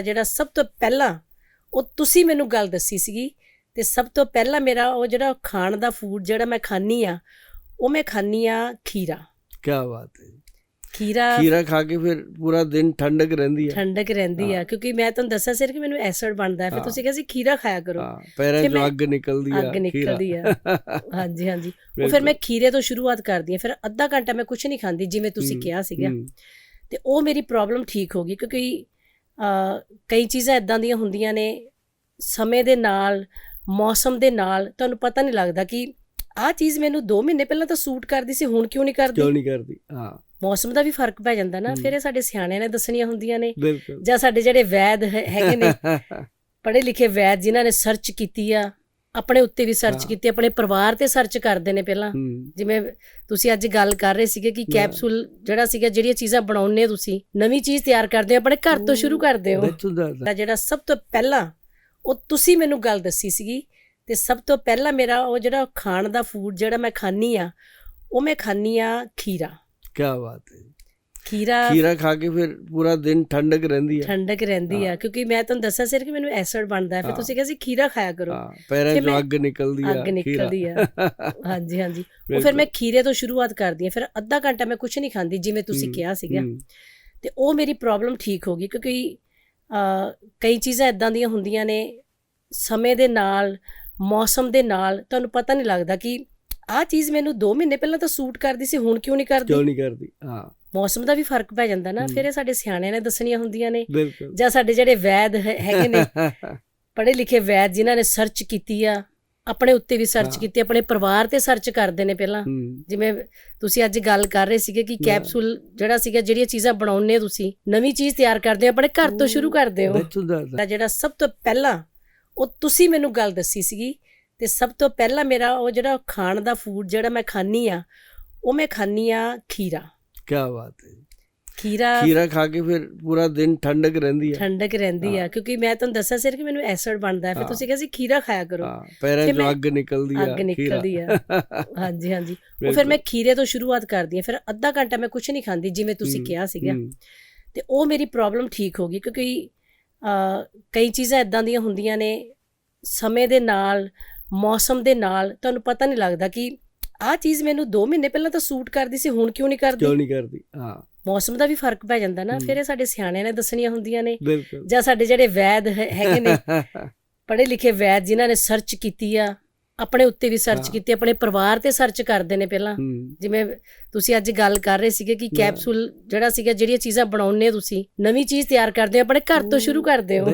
ਜਿਹੜਾ ਸਭ ਤੋਂ ਪਹਿਲਾਂ ਉਹ ਤੁਸੀਂ ਮੈਨੂੰ ਗੱਲ ਦੱਸੀ ਸੀਗੀ ਤੇ ਸਭ ਤੋਂ ਪਹਿਲਾਂ ਮੇਰਾ ਉਹ ਜਿਹੜਾ ਖਾਣ ਦਾ ਫੂਡ ਜਿਹੜਾ ਮੈਂ ਖਾਣੀ ਆ ਉਹ ਮੈਂ ਖਾਣੀ ਆ ਖੀਰਾ ਕੀ ਬਾਤ ਹੈ ਖੀਰਾ ਖੀਰਾ ਖਾ ਕੇ ਫਿਰ ਪੂਰਾ ਦਿਨ ਠੰਡਕ ਰਹਿੰਦੀ ਹੈ ਠੰਡਕ ਰਹਿੰਦੀ ਆ। ਕਿਉਂਕਿ ਮੈਂ ਤੁਹਾਨੂੰ ਦੱਸਿਆ ਸੀ ਕਿ ਮੈਨੂੰ ਐਸਿਡ ਬਣਦਾ ਹੈ ਫਿਰ। ਤੁਸੀਂ ਕਿਹਾ ਸੀ ਖੀਰਾ ਖਾਇਆ ਕਰੋ ਹਾਂ ਪੈਰਾਂ ਚੋਂ ਅੱਗ ਨਿਕਲਦੀ ਆ ਅੱਗ ਨਿਕਲਦੀ ਆ। ਹਾਂਜੀ ਹਾਂਜੀ ਉਹ ਫਿਰ। ਮੈਂ ਖੀਰੇ ਤੋਂ ਸ਼ੁਰੂਆਤ ਕਰਦੀ ਆ ਫਿਰ ਅੱਧਾ ਘੰਟਾ ਮੈਂ ਕੁਝ ਨਹੀਂ ਖਾਂਦੀ ਜਿਵੇਂ ਤੁਸੀਂ ਕਿਹਾ ਸੀਗਾ ਤੇ ਉਹ ਮੇਰੀ ਪ੍ਰੋਬਲਮ ਠੀਕ ਹੋ ਗਈ ਕਿਉਂਕਿ ਕਈ ਚੀਜ਼ਾਂ ਇਦਾਂ ਦੀਆਂ ਹੁੰਦੀਆਂ ਨੇ ਸਮੇਂ ਦੇ ਨਾਲ ਮੌਸਮ ਦੇ ਨਾਲ ਤੁਹਾਨੂੰ ਪਤਾ ਨਹੀਂ ਲੱਗਦਾ ਕਿ ਆਹ ਚੀਜ਼ ਮੈਨੂੰ 2 ਮਹੀਨੇ ਪਹਿਲਾਂ ਤਾਂ ਸੂਟ ਕਰਦੀ ਸੀ ਹੁਣ ਕਿਉਂ ਨਹੀਂ ਕਿਉਂ ਕਰਦੀ ਨਹੀਂ ਕਰਦੀ? ਹਾਂ। ਮੌਸਮ ਦਾ ਵੀ ਫ਼ਰਕ ਪੈ ਜਾਂਦਾ ਨਾ। ਫਿਰ ਇਹ ਸਾਡੇ ਸਿਆਣਿਆਂ ਨੇ ਦੱਸਣੀਆਂ ਹੁੰਦੀਆਂ ਨੇ ਜਾਂ ਸਾਡੇ ਜਿਹੜੇ ਵੈਦ ਹੈਗੇ ਨੇ ਪੜ੍ਹੇ ਲਿਖੇ ਵੈਦ ਜਿਨ੍ਹਾਂ ਨੇ ਸਰਚ ਕੀਤੀ ਆ ਆਪਣੇ ਉੱਤੇ ਵੀ ਸਰਚ। ਕੀਤੀ ਆਪਣੇ ਪਰਿਵਾਰ ਤੇ ਸਰਚ ਕਰਦੇ ਨੇ ਪਹਿਲਾਂ। ਜਿਵੇਂ ਤੁਸੀਂ ਅੱਜ ਗੱਲ ਕਰ ਰਹੇ ਸੀਗੇ ਕਿ। ਕੈਪਸੂਲ ਜਿਹੜਾ ਸੀਗਾ ਜਿਹੜੀਆਂ ਚੀਜ਼ਾਂ ਬਣਾਉਂਦੇ ਹੋ ਤੁਸੀਂ ਨਵੀਂ ਚੀਜ਼ ਤਿਆਰ ਕਰਦੇ ਹੋ ਆਪਣੇ ਘਰ ਤੋਂ ਸ਼ੁਰੂ ਕਰਦੇ ਹੋ। ਜਿਹੜਾ ਸਭ ਤੋਂ ਪਹਿਲਾਂ ਉਹ ਤੁਸੀਂ ਮੈਨੂੰ ਗੱਲ ਦੱਸੀ ਸੀਗੀ ਤੇ ਸਭ ਤੋਂ ਪਹਿਲਾਂ ਮੇਰਾ ਉਹ ਜਿਹੜਾ ਖਾਣ ਦਾ ਫੂਡ ਜਿਹੜਾ ਮੈਂ ਖਾਣੀ ਆ ਉਹ ਮੈਂ ਖਾਣੀ ਆ ਖੀਰਾ। ਕੀ ਬਾਤ ਹੈ। ਖੀਰਾ ਖੀਰਾ ਖਾ ਕੇ ਫਿਰ ਪੂਰਾ ਦਿਨ ਠੰਡਕ ਰਹਿੰਦੀ ਹੈ ਠੰਡਕ ਰਹਿੰਦੀ ਆ। ਕਿਉਂਕਿ ਮੈਂ ਤੁਹਾਨੂੰ ਦੱਸਿਆ ਸੀ ਕਿ ਮੈਨੂੰ ਐਸਿਡ ਬਣਦਾ ਹੈ। ਫਿਰ। ਤੁਸੀਂ ਕਿਹਾ ਸੀ ਖੀਰਾ ਖਾਇਆ ਕਰੋ। ਹਾਂ ਪੈਰਾਂ ਫਿਰ ਚੋਂ ਅੱਗ ਨਿਕਲਦੀ ਆ ਅੱਗ ਨਿਕਲਦੀ ਆ। ਹਾਂਜੀ ਹਾਂਜੀ। ਉਹ ਫਿਰ। ਮੈਂ ਖੀਰੇ ਤੋਂ ਸ਼ੁਰੂਆਤ ਕਰਦੀ ਆ। ਫਿਰ ਅੱਧਾ ਘੰਟਾ ਮੈਂ ਕੁਝ ਨਹੀਂ ਖਾਂਦੀ ਜਿਵੇਂ ਤੁਸੀਂ ਕਿਹਾ ਸੀਗਾ। ਤੇ ਉਹ ਮੇਰੀ ਪ੍ਰੋਬਲਮ ਠੀਕ ਹੋ ਗਈ ਕਿਉਂਕਿ ਕਈ ਚੀਜ਼ਾਂ ਇਦਾਂ ਦੀਆਂ ਹੁੰਦੀਆਂ ਨੇ ਸਮੇਂ ਦੇ ਨਾਲ ਮੌਸਮ ਦੇ ਨਾਲ ਤੁਹਾਨੂੰ ਪਤਾ ਨਹੀਂ ਲੱਗਦਾ ਕਿ ਆਹ ਚੀਜ਼ ਮੈਨੂੰ 2 ਮਹੀਨੇ ਪਹਿਲਾਂ ਤਾਂ ਸੂਟ ਕਰਦੀ ਸੀ ਹੁਣ ਕਿਉਂ ਨਹੀਂ ਕਿਉਂ ਕਰਦੀ ਨਹੀਂ ਕਰਦੀ? ਹਾਂ। ਮੌਸਮ ਦਾ ਵੀ ਫ਼ਰਕ ਪੈ ਜਾਂਦਾ ਨਾ। ਫਿਰ ਇਹ ਸਾਡੇ ਸਿਆਣਿਆਂ ਨੇ ਦੱਸਣੀਆਂ ਹੁੰਦੀਆਂ ਨੇ ਜਾਂ ਸਾਡੇ ਜਿਹੜੇ ਵੈਦ ਹੈਗੇ ਨੇ ਪੜ੍ਹੇ ਲਿਖੇ ਵੈਦ ਜਿਨ੍ਹਾਂ ਨੇ ਸਰਚ ਕੀਤੀ ਆ ਆਪਣੇ ਉੱਤੇ ਵੀ ਸਰਚ। ਕੀਤੀ ਆਪਣੇ ਪਰਿਵਾਰ ਤੇ ਸਰਚ ਕਰਦੇ ਨੇ ਪਹਿਲਾਂ ਜਿਵੇਂ ਤੁਸੀਂ ਅੱਜ ਗੱਲ ਕਰ ਰਹੇ ਸੀਗੇ ਕਿ। ਕੈਪਸੂਲ ਜਿਹੜਾ ਸੀਗਾ ਜਿਹੜੀਆਂ ਚੀਜ਼ਾਂ ਬਣਾਉਂਦੇ ਤੁਸੀਂ ਨਵੀਂ ਚੀਜ਼ ਤਿਆਰ ਕਰਦੇ ਹੋ ਆਪਣੇ ਘਰ ਤੋਂ ਸ਼ੁਰੂ ਕਰਦੇ ਹੋ। ਦਾ ਜਿਹੜਾ ਸਭ ਤੋਂ ਪਹਿਲਾਂ ਉਹ ਤੁਸੀਂ ਮੈਨੂੰ ਗੱਲ ਦੱਸੀ ਸੀਗੀ ਤੇ ਸਭ ਤੋਂ ਪਹਿਲਾਂ ਮੇਰਾ ਉਹ ਜਿਹੜਾ ਖਾਣ ਦਾ ਫੂਡ ਜਿਹੜਾ ਮੈਂ ਖਾਣੀ ਆ ਉਹ ਮੈਂ ਖਾਣੀ ਆ ਖੀਰਾ ਕੀ ਬਾਤ ਹੈ ਖੀਰਾ ਖੀਰਾ ਖਾ ਕੇ ਫਿਰ ਪੂਰਾ ਦਿਨ ਠੰਡਕ ਰਹਿੰਦੀ ਹੈ ਠੰਡਕ ਰਹਿੰਦੀ ਆ ਹਾਂ। ਕਿਉਂਕਿ ਮੈਂ ਤੁਹਾਨੂੰ ਦੱਸਿਆ ਸੀ ਕਿ ਮੈਨੂੰ ਐਸਿਡ ਬਣਦਾ ਹੈ ਫਿਰ ਹਾਂ। ਤੁਸੀਂ ਕਿਹਾ ਸੀ ਖੀਰਾ ਖਾਇਆ ਕਰੋ ਹਾਂ ਪੈਰਾਂ ਚੋਂ ਅੱਗ ਨਿਕਲਦੀ ਆ ਅੱਗ ਨਿਕਲਦੀ ਆ। ਹਾਂਜੀ ਹਾਂਜੀ ਉਹ ਫਿਰ। ਮੈਂ ਖੀਰੇ ਤੋਂ ਸ਼ੁਰੂਆਤ ਕਰਦੀ ਆ ਫਿਰ ਅੱਧਾ ਘੰਟਾ ਮੈਂ ਕੁਝ ਨਹੀਂ ਖਾਂਦੀ ਜਿਵੇਂ ਤੁਸੀਂ ਹੂੰ, ਕਿਹਾ ਸੀਗਾ ਹੂੰ, ਤੇ ਉਹ ਮੇਰੀ ਪ੍ਰੋਬਲਮ ਠੀਕ ਹੋ ਗਈ ਕਿਉਂਕਿ ਕਈ ਚੀਜ਼ਾਂ ਇਦਾਂ ਦੀਆਂ ਹੁੰਦੀਆਂ ਨੇ ਸਮੇਂ ਦੇ ਨਾਲ ਮੌਸਮ ਦੇ ਨਾਲ ਤੁਹਾਨੂੰ ਪਤਾ ਨਹੀਂ ਲੱਗਦਾ ਕਿ ਆਹ ਚੀਜ਼ ਮੈਨੂੰ 2 ਮਹੀਨੇ ਪਹਿਲਾਂ ਤਾਂ ਸੂਟ ਕਰਦੀ ਸੀ ਹੁਣ ਕਿਉਂ ਨਹੀਂ ਕਿਉਂ ਕਰਦੀ ਨਹੀਂ ਕਰਦੀ? ਹਾਂ। ਮੌਸਮ ਦਾ ਵੀ ਫ਼ਰਕ ਪੈ ਜਾਂਦਾ ਨਾ। ਫਿਰ ਇਹ ਸਾਡੇ ਸਿਆਣਿਆਂ ਨੇ ਦੱਸਣੀਆਂ ਹੁੰਦੀਆਂ ਨੇ। ਜਾਂ ਸਾਡੇ ਜਿਹੜੇ ਵੈਦ ਹੈਗੇ ਨੇ। ਪੜ੍ਹੇ ਲਿਖੇ ਵੈਦ ਜਿਨ੍ਹਾਂ ਨੇ ਸਰਚ ਕੀਤੀ ਆ ਆਪਣੇ ਉੱਤੇ ਵੀ ਸਰਚ। ਕੀਤੀ ਆਪਣੇ ਪਰਿਵਾਰ ਤੇ ਸਰਚ ਕਰਦੇ ਨੇ ਪਹਿਲਾਂ। ਜਿਵੇਂ ਤੁਸੀਂ ਅੱਜ ਗੱਲ ਕਰ ਰਹੇ ਸੀਗੇ ਕਿ। ਕੈਪਸੂਲ ਜਿਹੜਾ ਸੀਗਾ ਜਿਹੜੀਆਂ ਚੀਜ਼ਾਂ ਬਣਾਉਂਦੇ ਹੋ ਤੁਸੀਂ ਨਵੀਂ ਚੀਜ਼ ਤਿਆਰ ਕਰਦੇ ਹੋ ਆਪਣੇ ਘਰ ਤੋਂ ਸ਼ੁਰੂ ਕਰਦੇ ਹੋ।